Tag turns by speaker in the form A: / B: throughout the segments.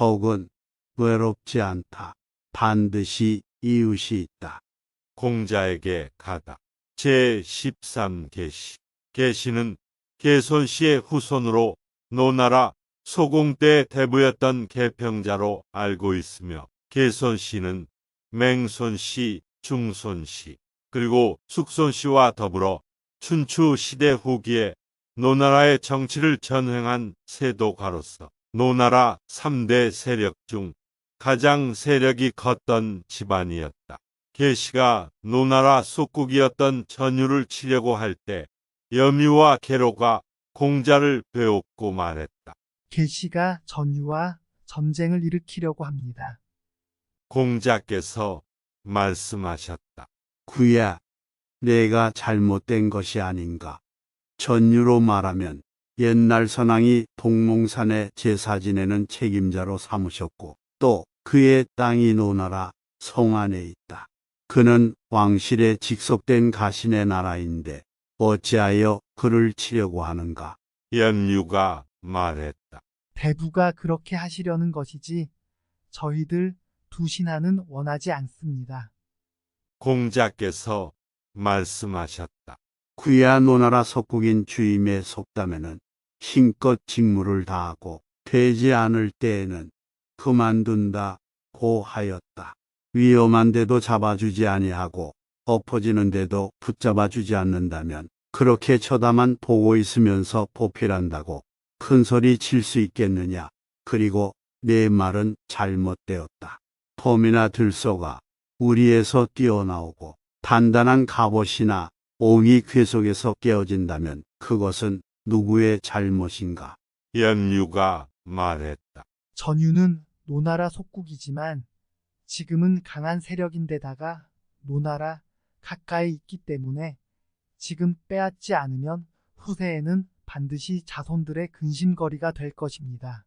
A: 덕은 외롭지 않다. 반드시 이웃이 있다.
B: 공자에게 가다. 제13계시. 계시는 계손 씨의 후손으로 노나라 소공 때 대부였던 개평자로 알고 있으며 계손 씨는 맹손 씨, 중손 씨, 그리고 숙손 씨와 더불어 춘추 시대 후기에 노나라의 정치를 전횡한 세도가로서 노나라 3대 세력 중 가장 세력이 컸던 집안이었다. 계시가 노나라 속국이었던 전유를 치려고 할 때 여미와 계로가 공자를 배웠고 말했다.
C: 계시가 전유와 전쟁을 일으키려고 합니다.
B: 공자께서 말씀하셨다.
A: 구야, 내가 잘못된 것이 아닌가. 전유로 말하면 옛날 선왕이 동몽산의 제사 지내는 책임자로 삼으셨고 또 그의 땅이 노나라 성 안에 있다. 그는 왕실에 직속된 가신의 나라인데 어찌하여 그를 치려고 하는가?
B: 연유가 말했다.
C: 대부가 그렇게 하시려는 것이지 저희들 두 신하는 원하지 않습니다.
B: 공자께서 말씀하셨다.
A: 구야 노나라 속국인 주임의 속담에는 힘껏 직무를 다하고 되지 않을 때에는 그만둔다 고 하였다. 위험한데도 잡아주지 아니하고 엎어지는데도 붙잡아주지 않는다면 그렇게 쳐다만 보고 있으면서 보필한다고 큰 소리 칠 수 있겠느냐. 그리고 내 말은 잘못되었다. 봄이나 들소가 우리에서 뛰어나오고 단단한 갑옷이나 옹이 궤 속에서 깨어진다면 그것은 누구의 잘못인가?
B: 연유가 말했다.
C: 전유는 노나라 속국이지만 지금은 강한 세력인데다가 노나라 가까이 있기 때문에 지금 빼앗지 않으면 후세에는 반드시 자손들의 근심거리가 될 것입니다.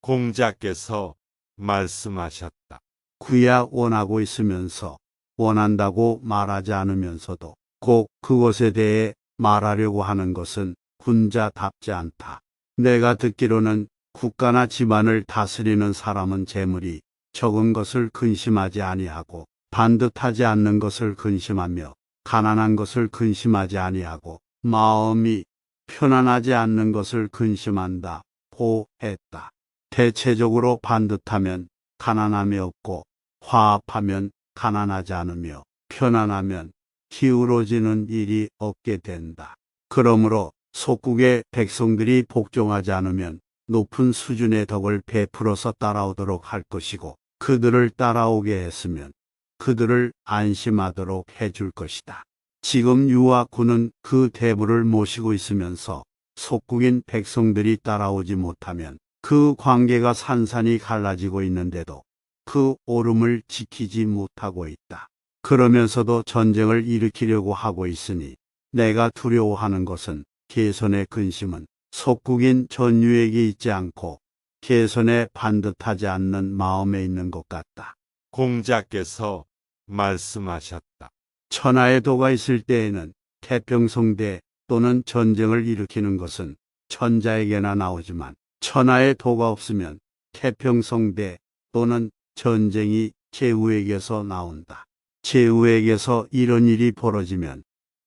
B: 공자께서 말씀하셨다.
A: 구야 원하고 있으면서 원한다고 말하지 않으면서도 꼭 그것에 대해 말하려고 하는 것은 군자답지 않다. 내가 듣기로는 국가나 집안을 다스리는 사람은 재물이 적은 것을 근심하지 아니하고 반듯하지 않는 것을 근심하며 가난한 것을 근심하지 아니하고 마음이 편안하지 않는 것을 근심한다. 고 했다. 대체적으로 반듯하면 가난함이 없고 화합하면 가난하지 않으며 편안하면 기울어지는 일이 없게 된다. 그러므로 속국의 백성들이 복종하지 않으면 높은 수준의 덕을 베풀어서 따라오도록 할 것이고 그들을 따라오게 했으면 그들을 안심하도록 해줄 것이다. 지금 유아 군은 그 대부를 모시고 있으면서 속국인 백성들이 따라오지 못하면 그 관계가 산산이 갈라지고 있는데도 그 오름을 지키지 못하고 있다. 그러면서도 전쟁을 일으키려고 하고 있으니 내가 두려워하는 것은 개선의 근심은 속국인 전유에게 있지 않고 개선에 반듯하지 않는 마음에 있는 것 같다.
B: 공자께서 말씀하셨다.
A: 천하의 도가 있을 때에는 태평성대 또는 전쟁을 일으키는 것은 천자에게나 나오지만 천하의 도가 없으면 태평성대 또는 전쟁이 제후에게서 나온다. 제후에게서 이런 일이 벌어지면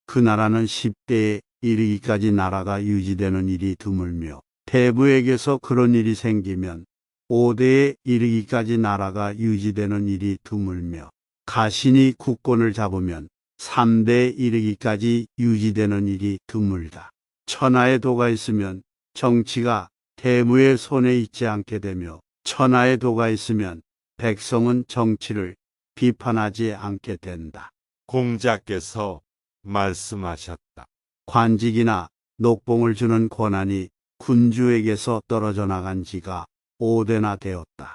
A: 그 나라는 10대에 이르기까지 나라가 유지되는 일이 드물며 대부에게서 그런 일이 생기면 5대에 이르기까지 나라가 유지되는 일이 드물며 가신이 국권을 잡으면 3대에 이르기까지 유지되는 일이 드물다. 천하의 도가 있으면 정치가 대무의 손에 있지 않게 되며 천하의 도가 있으면 백성은 정치를 비판하지 않게 된다.
B: 공자께서 말씀하셨다.
A: 관직이나 녹봉을 주는 권한이 군주에게서 떨어져 나간 지가 5대나 되었다.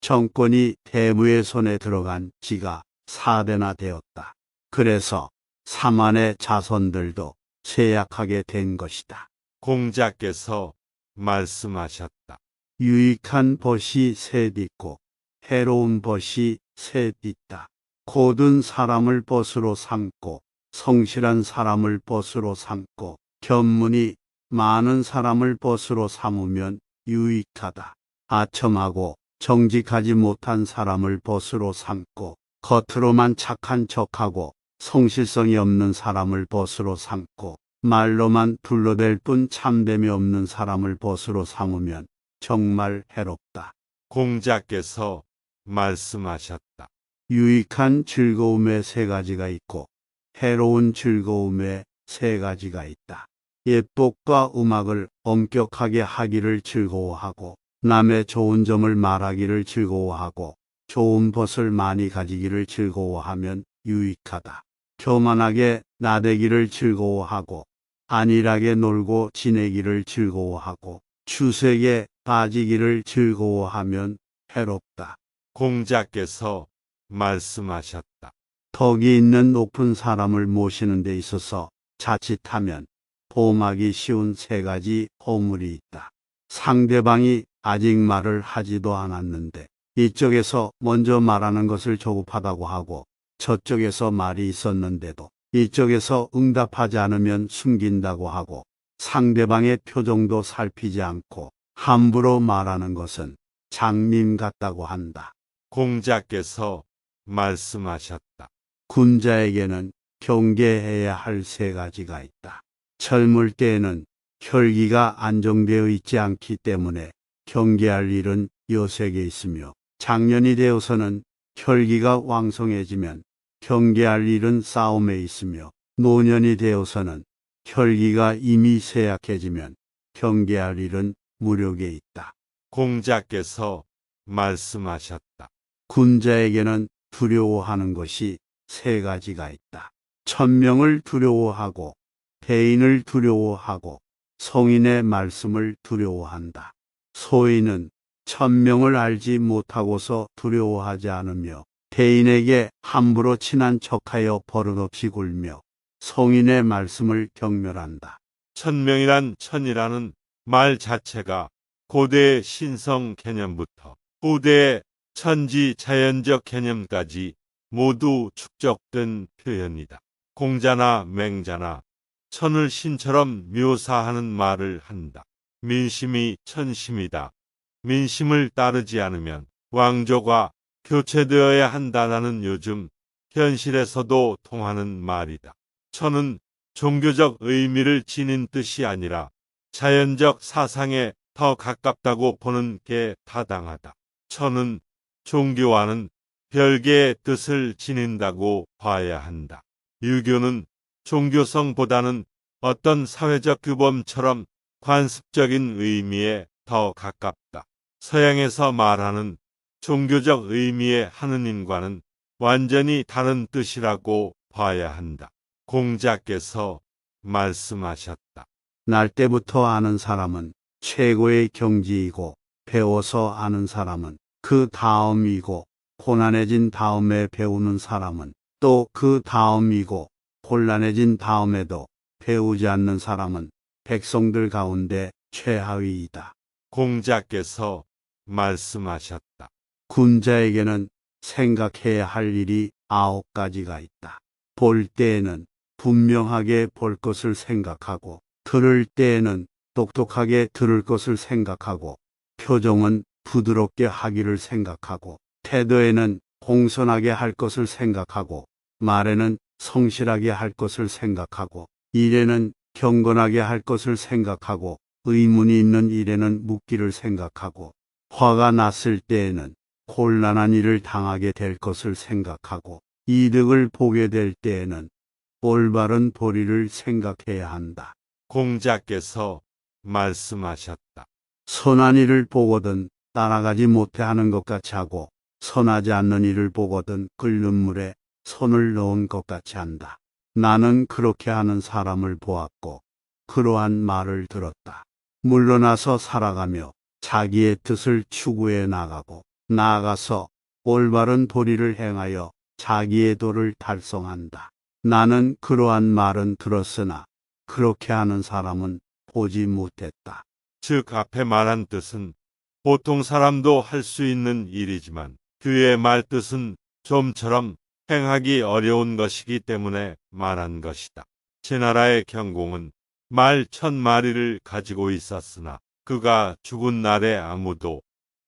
A: 정권이 대무의 손에 들어간 지가 4대나 되었다. 그래서 사만의 자손들도 쇠약하게 된 것이다.
B: 공자께서 말씀하셨다.
A: 유익한 벗이 셋 있고 해로운 벗이 셋 있다. 고든 사람을 벗으로 삼고 성실한 사람을 벗으로 삼고 견문이 많은 사람을 벗으로 삼으면 유익하다. 아첨하고 정직하지 못한 사람을 벗으로 삼고 겉으로만 착한 척하고 성실성이 없는 사람을 벗으로 삼고 말로만 둘러댈 뿐 참됨이 없는 사람을 벗으로 삼으면 정말 해롭다.
B: 공자께서 말씀하셨다.
A: 유익한 즐거움에 세 가지가 있고 해로운 즐거움에 세 가지가 있다. 예복과 음악을 엄격하게 하기를 즐거워하고 남의 좋은 점을 말하기를 즐거워하고 좋은 벗을 많이 가지기를 즐거워하면 유익하다. 교만하게 나대기를 즐거워하고 안일하게 놀고 지내기를 즐거워하고 추색에 빠지기를 즐거워하면 해롭다.
B: 공자께서 말씀하셨다.
A: 덕이 있는 높은 사람을 모시는 데 있어서 자칫하면 범하기 쉬운 세 가지 허물이 있다. 상대방이 아직 말을 하지도 않았는데 이쪽에서 먼저 말하는 것을 조급하다고 하고 저쪽에서 말이 있었는데도 이쪽에서 응답하지 않으면 숨긴다고 하고 상대방의 표정도 살피지 않고 함부로 말하는 것은 장님 같다고 한다.
B: 공자께서 말씀하셨다.
A: 군자에게는 경계해야 할 세 가지가 있다. 젊을 때에는 혈기가 안정되어 있지 않기 때문에 경계할 일은 여색에 있으며 장년이 되어서는 혈기가 왕성해지면 경계할 일은 싸움에 있으며 노년이 되어서는 혈기가 이미 쇠약해지면 경계할 일은 무력에 있다.
B: 공자께서 말씀하셨다.
A: 군자에게는 두려워하는 것이 세 가지가 있다. 천명을 두려워하고 대인을 두려워하고 성인의 말씀을 두려워한다. 소인은 천명을 알지 못하고서 두려워하지 않으며 대인에게 함부로 친한 척하여 버릇없이 굴며 성인의 말씀을 경멸한다.
B: 천명이란 천이라는 말 자체가 고대의 신성 개념부터 후대의 천지 자연적 개념까지 모두 축적된 표현이다. 공자나 맹자나 천을 신처럼 묘사하는 말을 한다. 민심이 천심이다. 민심을 따르지 않으면 왕조가 교체되어야 한다는 요즘 현실에서도 통하는 말이다. 천은 종교적 의미를 지닌 뜻이 아니라 자연적 사상에 더 가깝다고 보는 게 타당하다. 천은 종교와는 별개의 뜻을 지닌다고 봐야 한다. 유교는 종교성보다는 어떤 사회적 규범처럼 관습적인 의미에 더 가깝다. 서양에서 말하는 종교적 의미의 하느님과는 완전히 다른 뜻이라고 봐야 한다. 공자께서 말씀하셨다.
A: 날 때부터 아는 사람은 최고의 경지이고 배워서 아는 사람은 그 다음이고 고난해진 다음에 배우는 사람은 또 그 다음이고 곤란해진 다음에도 배우지 않는 사람은 백성들 가운데 최하위이다.
B: 공자께서 말씀하셨다.
A: 군자에게는 생각해야 할 일이 아홉 가지가 있다. 볼 때에는 분명하게 볼 것을 생각하고, 들을 때에는 똑똑하게 들을 것을 생각하고, 표정은 부드럽게 하기를 생각하고, 태도에는 공손하게 할 것을 생각하고, 말에는 성실하게 할 것을 생각하고, 일에는 경건하게 할 것을 생각하고, 의문이 있는 일에는 묻기를 생각하고, 화가 났을 때에는 곤란한 일을 당하게 될 것을 생각하고, 이득을 보게 될 때에는 올바른 도리를 생각해야 한다.
B: 공자께서 말씀하셨다.
A: 선한 일을 보거든 따라가지 못해 하는 것 같이 하고, 선하지 않는 일을 보거든 끓는 물에 손을 넣은 것 같이 한다. 나는 그렇게 하는 사람을 보았고, 그러한 말을 들었다. 물러나서 살아가며 자기의 뜻을 추구해 나가고, 나아가서 올바른 도리를 행하여 자기의 도를 달성한다. 나는 그러한 말은 들었으나, 그렇게 하는 사람은 보지 못했다.
B: 즉 앞에 말한 뜻은 보통 사람도 할 수 있는 일이지만 그의 말뜻은 좀처럼 행하기 어려운 것이기 때문에 말한 것이다. 제 나라의 경공은 말 천 마리를 가지고 있었으나 그가 죽은 날에 아무도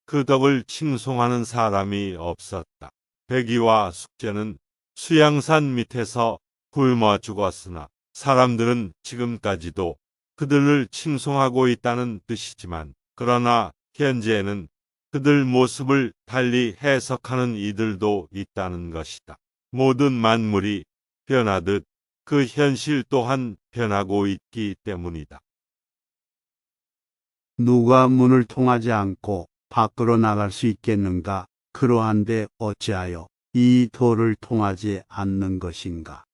B: 그 덕을 칭송하는 사람이 없었다. 백이와 숙제는 수양산 밑에서 굶어 죽었으나 사람들은 지금까지도 그들을 칭송하고 있다는 뜻이지만 그러나 현재에는 그들 모습을 달리 해석하는 이들도 있다는 것이다. 모든 만물이 변하듯 그 현실 또한 변하고 있기 때문이다.
A: 누가 문을 통하지 않고 밖으로 나갈 수 있겠는가? 그러한데 어찌하여 이 돌을 통하지 않는 것인가?